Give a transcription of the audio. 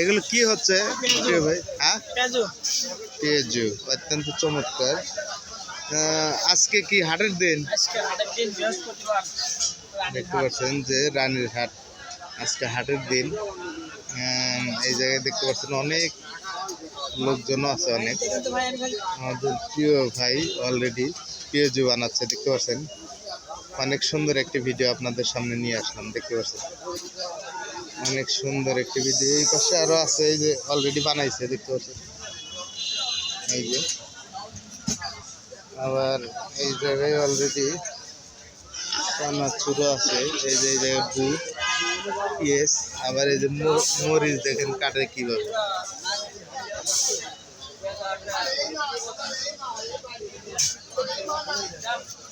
এগুলো কি হচ্ছে? ভাই হ্যাঁ? পেঁয়াজু। অত্যন্ত চমৎকার। আজকে কি হাটের দিন? দেখতে পাচ্ছেন যে রানীর হাট আজকে হাটের দিন। এই জায়গায় দেখতে পাচ্ছেন অনেক লোকজন আছে অনেক। আমাদের প্রিয় ভাই অলরেডি পেঁয়াজু বানাচ্ছে দেখতে পাচ্ছেন? অনেক সুন্দর একটি ভিডিও আপনাদের সামনে নিয়ে আসলাম, দেখতে পাচ্ছেন? অনেক সুন্দর একটি ভিডিও এই পাশে আরও আছে, এই যে অলরেডি বানাইছে, দেখতে পাচ্ছেন? এই যে। আবার এই জায়গায় অলরেডি চানাচুরো আছে, এই যে, এই জায়গায় বুট ইয়েস আবার এই যে মরিচ দেখেন কাটে কীভাবে। Thank